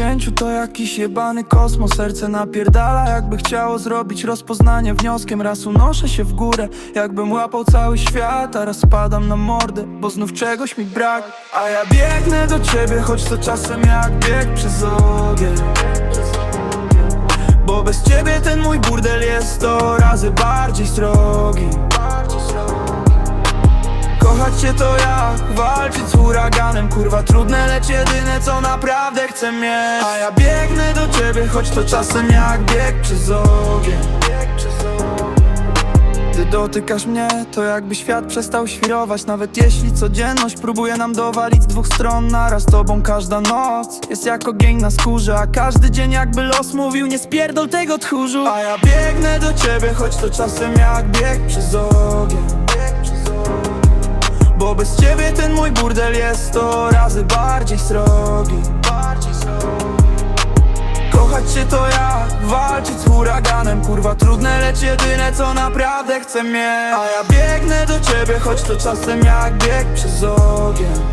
dziesięciu to jakiś jebany kosmos. Serce napierdala jakby chciało zrobić rozpoznanie wnioskiem. Raz unoszę się w górę, jakbym łapał cały świat A raz spadam na mordę, bo znów czegoś mi brak. A ja biegnę do ciebie, choć to czasem jak bieg przez ogień. Bo bez ciebie ten mój burdel jest sto razy bardziej srogi Kochać cię to jak walczyć z huraganem Kurwa trudne, lecz jedyne co naprawdę chcę mieć. A ja biegnę do ciebie, choć to czasem jak bieg przez ogień. Gdy dotykasz mnie, to jakby świat przestał świrować. Nawet jeśli codzienność próbuje nam dowalić z dwóch stron Naraz tobą każda noc jest jak ogień na skórze. A każdy dzień jakby los mówił, nie spierdol tego tchórzu. A ja biegnę do ciebie, choć to czasem jak bieg przez ogień bez ciebie ten mój burdel jest sto razy bardziej srogi. Kochać cię to jak walczyć z huraganem. Kurwa trudne, lecz jedyne co naprawdę chcę mieć. A ja biegnę do ciebie, choć to czasem jak bieg przez ogień